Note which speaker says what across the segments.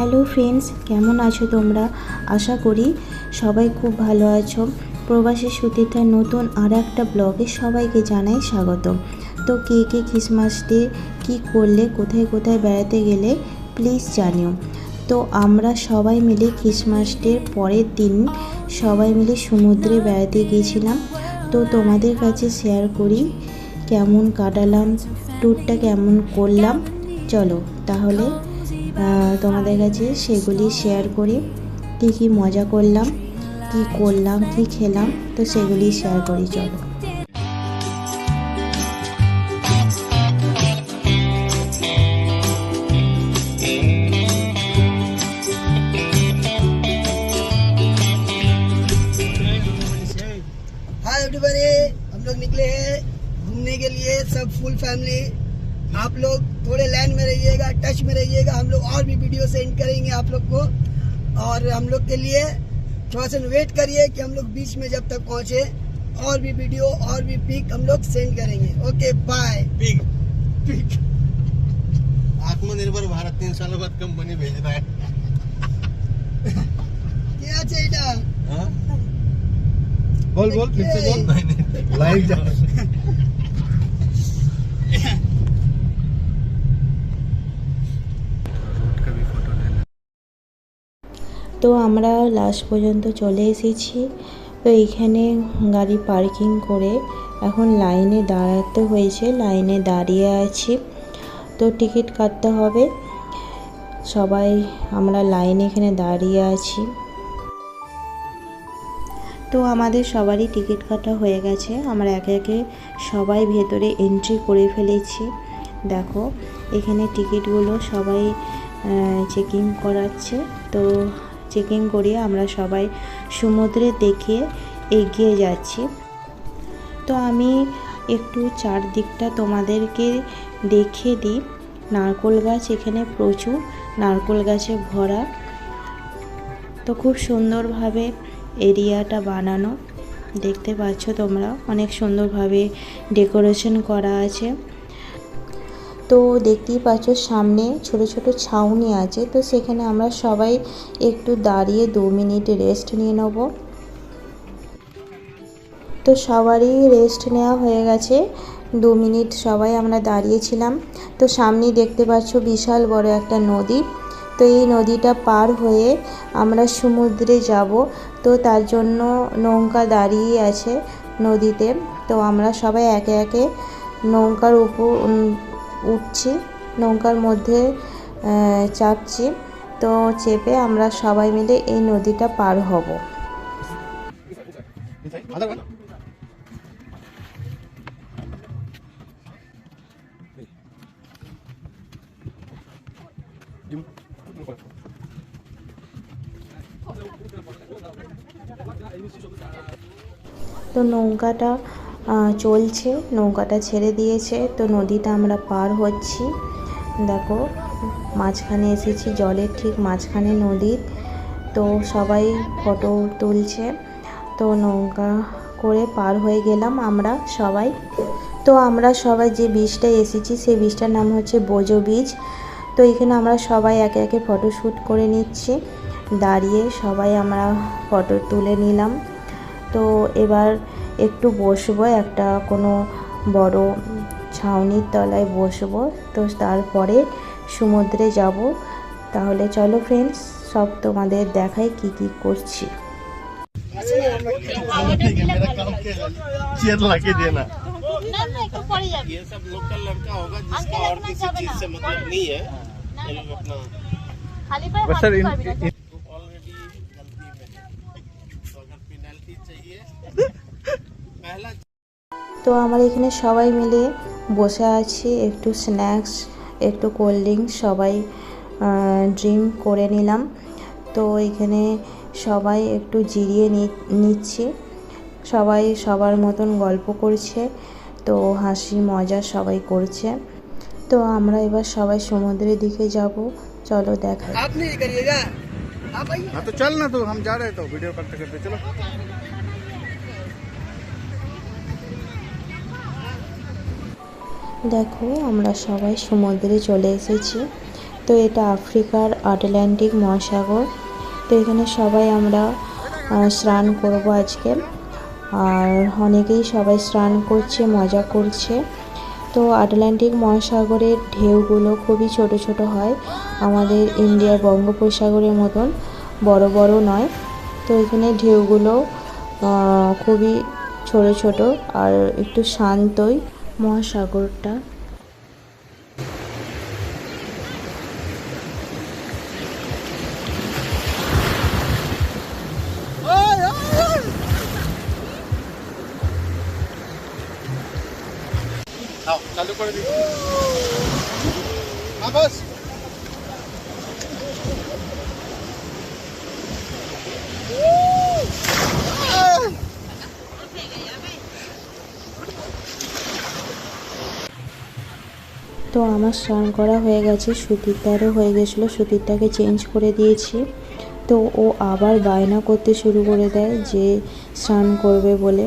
Speaker 1: Hello friends কেমন আছো তোমরা? আশা করি সবাই খুব ভালো আছো। প্রবাসী সুতিতার নতুন আর একটা ব্লগে সবাইকে জানাই স্বাগত তো কে কে ক্রিসমাস ডে কী করলে, কোথায় কোথায় বেড়াতে গেলে প্লিজ জানিও। তো আমরা সবাই মিলে ক্রিসমাস ডের পরের দিন সবাই মিলে সমুদ্রে বেড়াতে গিয়েছিলাম। তো তোমাদের কাছে শেয়ার করি কেমন কাটালাম ট্যুরটা কেমন করলাম। চলো তাহলে তোমাদের কাছে সেগুলি শেয়ার করি কী কী মজা করলাম কী করলাম কী খেলাম তো সেগুলি শেয়ার করি চলো
Speaker 2: हाय एवरीबॉडी हम लोग निकले हैं घूमने के लिए सब फुल फैमिली आप लोग थोड़े लाइन में रहिएगा टच में रहिएगा हम लोग और भी वीडियो सेंड करेंगे आप लोग को। और हम लोग के लिए थोड़ा सा वेट करिए कि हम लोग बीच में जब तक पहुँचे और भी वीडियो और भी पिक हम लोग सेंड करेंगे। ओके बाय
Speaker 3: पिग
Speaker 2: पिक
Speaker 3: आत्मनिर्भर भारत तीन सालों बाद कंपनी भेज रहा है।
Speaker 2: क्या चाहिए
Speaker 3: हाँ?
Speaker 4: बोल बोल फिर से बोल।
Speaker 3: नहीं नहीं
Speaker 4: लाइव जा
Speaker 1: তো আমরা লাস্ট পর্যন্ত চলে এসেছি। তো এইখানে গাড়ি পার্কিং করে এখন লাইনে দাঁড়াতে হয়েছে। লাইনে দাঁড়িয়ে আছি। তো টিকিট কাটতে হবে। সবাই আমরা লাইনে এখানে দাঁড়িয়ে আছি। তো আমাদের সবারই টিকিট কাটা হয়ে গেছে। আমরা একে একে সবাই ভেতরে এন্ট্রি করে ফেলেছি। দেখো, এখানে টিকিটগুলো সবাই চেকিং করাচ্ছে। তো চেকিং করিয়ে আমরা সবাই সমুদ্রে দেখে এগিয়ে যাচ্ছি। তো আমি একটু চারদিকটা তোমাদেরকে দেখে দিই। নারকোল গাছ এখানে প্রচুর, নারকোল গাছে ভরা। তো খুব সুন্দরভাবে এরিয়াটা বানানো। দেখতে পাচ্ছ তোমরা, অনেক সুন্দরভাবে ডেকোরেশন করা আছে। তো দেখতেই পাচ্ছ সামনে ছোট ছোট ছাউনি আছে। তো সেখানে আমরা সবাই একটু দাঁড়িয়ে দু মিনিট রেস্ট নিয়ে নেব। তো সবারই রেস্ট নেওয়া হয়ে গেছে। দু মিনিট সবাই আমরা দাঁড়িয়েছিলাম। তো সামনেই দেখতে পাচ্ছ বিশাল বড় একটা নদী। তো এই নদীটা পার হয়ে আমরা সমুদ্রে যাব। তো তার জন্য নৌকা দাঁড়িয়ে আছে নদীতে। তো আমরা সবাই একে একে নৌকার উপর উঠছি, নৌকার মধ্যে চাপছি। তো চেপে আমরা সবাই মিলে এই নদীটা পার হব। তো নৌকাটা চলছে, নৌকাটা ছেড়ে দিয়েছে, তো নদীটা আমরা পার হচ্ছি। দেখো, মাঝখানে এসেছি জলের ঠিক মাঝখানে নদীর তো সবাই ফটো তুলছে। তো নৌকা করে পার হয়ে গেলাম আমরা সবাই। তো আমরা সবাই যে বীজটায় এসেছি, সেই বীজটার নাম হচ্ছে বোজো বীজ তো এখানে আমরা সবাই একে একে ফটো শ্যুট করে নিচ্ছি। দাঁড়িয়ে সবাই আমরা ফটো তুলে নিলাম। তো এবার একটু বসবো একটা কোনো বড় ছাউনির তলায় বসবো। তো তারপরে সমুদ্রে যাব। তাহলে চলো ফ্রেন্ডস সব তোমাদের দেখাই কি কি করছি।
Speaker 3: मेरा
Speaker 1: তো আমার এখানে সবাই মিলে বসে আছি একটু স্ন্যাক্স একটু কোল্ড ড্রিঙ্কস সবাই ড্রিঙ্ক করে নিলাম। তো এখানে সবাই একটু জিরিয়ে নিচ্ছে। সবাই সবার মতন গল্প করছে তো হাসি মজা সবাই করছে। তো আমরা এবার সবাই সমুদ্রের দিকে যাব চলো দেখা।
Speaker 4: চল না তো যা রে তো ভিডিও করতে চলো।
Speaker 1: দেখো, আমরা সবাই সমুদ্রে চলে এসেছি। তো এটা আফ্রিকার আটলান্টিক মহাসাগর। তো এখানে সবাই আমরা স্নান করব আজকে। আর অনেকেই সবাই স্নান করছে, মজা করছে। তো আটলান্টিক মহাসাগরের ঢেউগুলো খুবই ছোট ছোট হয়। আমাদের ইন্ডিয়ার বঙ্গোপসাগরের মতন বড় বড় নয়। তো এখানে ঢেউগুলো খুবই ছোট ছোট আর একটু শান্তই। মহাসাগরটা।
Speaker 4: হ্যাঁ, চালু করে
Speaker 1: দিচ্ছি আমার স্নান করা হয়ে গেছে, সুতিরটারও হয়ে গেছিল, সুতিরটাকে চেঞ্জ করে দিয়েছি। তো ও আবার বায়না করতে শুরু করে দেয় যে স্নান করবে বলে।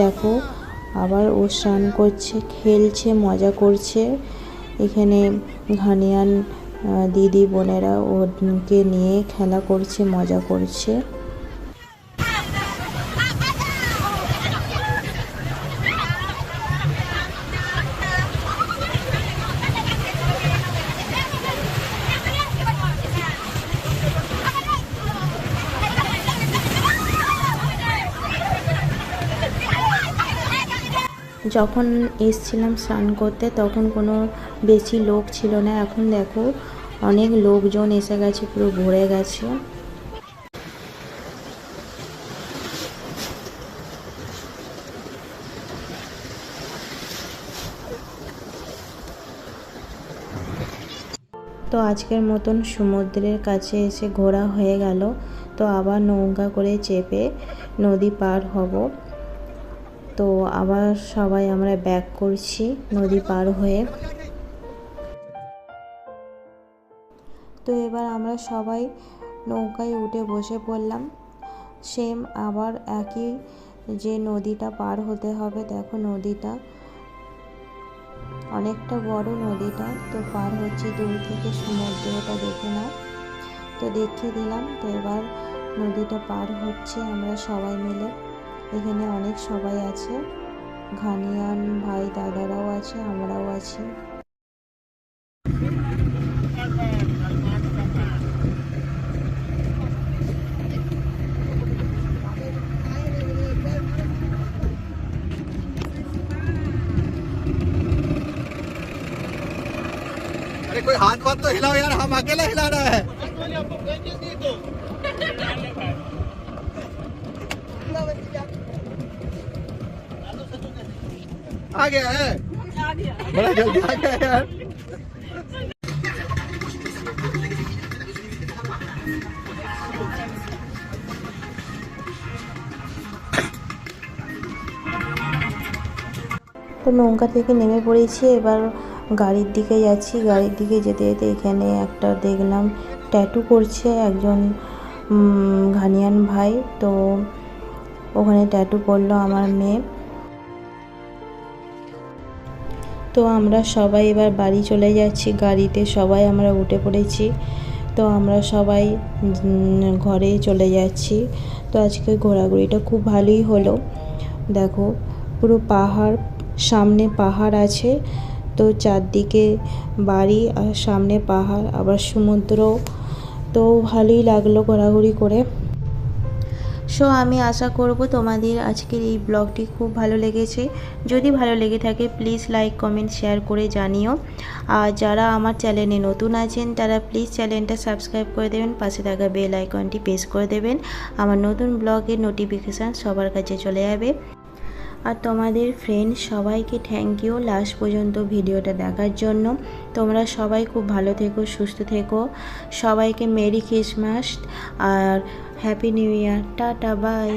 Speaker 1: দেখো, আবার ও স্নান করছে, খেলছে, মজা করছে। এখানে ঘানিয়ান দিদি বোনেরা ওকে নিয়ে খেলা করছে, মজা করছে। যখন এসছিলাম স্নান করতে, তখন কোনো বেশি লোক ছিল না। এখন দেখো, অনেক লোকজন এসে গেছে, পুরো ভরে গেছে। তো আজকের মতন সমুদ্রের কাছে এসে ঘোরা হয়ে গেল। তো আবার নৌকা করে চেপে নদী পার হব। তো আবার সবাই আমরা ব্যাক করছি নদী পার হয়ে। তো এবার আমরা সবাই নৌকায় উঠে বসে পড়লাম। সেম আবার একই যে নদীটা পার হতে হবে, দেখো নদীটা। অনেকটা বড় নদীটা, তো পার হচ্ছে দূর থেকে সমুদ্রটা দেখে নাও। তো দেখিয়ে দিলাম, তো এবার নদীটা পার হচ্ছে আমরা সবাই মিলে। এখানে অনেক সবাই আছে ঘানিয়ান ভাই দাদারাও আছে আমরাও আছি
Speaker 4: अरे कोई हाथ पाथ तो हिलाओ यार हम अकेला हिला रहा है आ गया है बड़ा जल्दी आ गया यार
Speaker 1: তো নৌকা থেকে নেমে পড়েছি এবার গাড়ির দিকে যাচ্ছি গাড়ির দিকে যেতে যেতে এখানে একটা দেখলাম ট্যাটু করছে একজন উম, ঘানিয়ান ভাই তো ওখানে ট্যাটু করলো আমার মেয়ে তো আমরা সবাই এবার বাড়ি চলে যাচ্ছি, গাড়িতে সবাই আমরা উঠে পড়েছি। তো আমরা সবাই ঘরে চলে যাচ্ছি। তো আজকে ঘোরাঘুরিটা খুব ভালোই হলো। দেখো, পুরো পাহাড়, সামনে পাহাড় আছে। তো চারদিকে বাড়ি আর সামনে পাহাড়, আবার সমুদ্র। তো ভালোই লাগল ঘোরাঘুরি করে। সো আমি আশা করব তোমাদের আজকের এই ব্লগটি খুব ভালো লেগেছে। যদি ভালো লেগে থাকে প্লিজ লাইক কমেন্ট শেয়ার করে জানিও। আর যারা আমার চ্যানেলে নতুন আছেন, তারা প্লিজ চ্যানেলটা সাবস্ক্রাইব করে দেবেন, পাশে থাকা বেল আইকনটি প্রেস করে দেবেন। আমার নতুন ব্লগের নোটিফিকেশান সবার কাছে চলে যাবে। আর তোমাদের ফ্রেন্ড সবাইকে থ্যাংক ইউ লাস্ট পর্যন্ত ভিডিওটা দেখার জন্য। তোমরা সবাই খুব ভালো থেকো, সুস্থ থেকো। সবাইকে মেরি ক্রিসমাস আর happy new year tata bye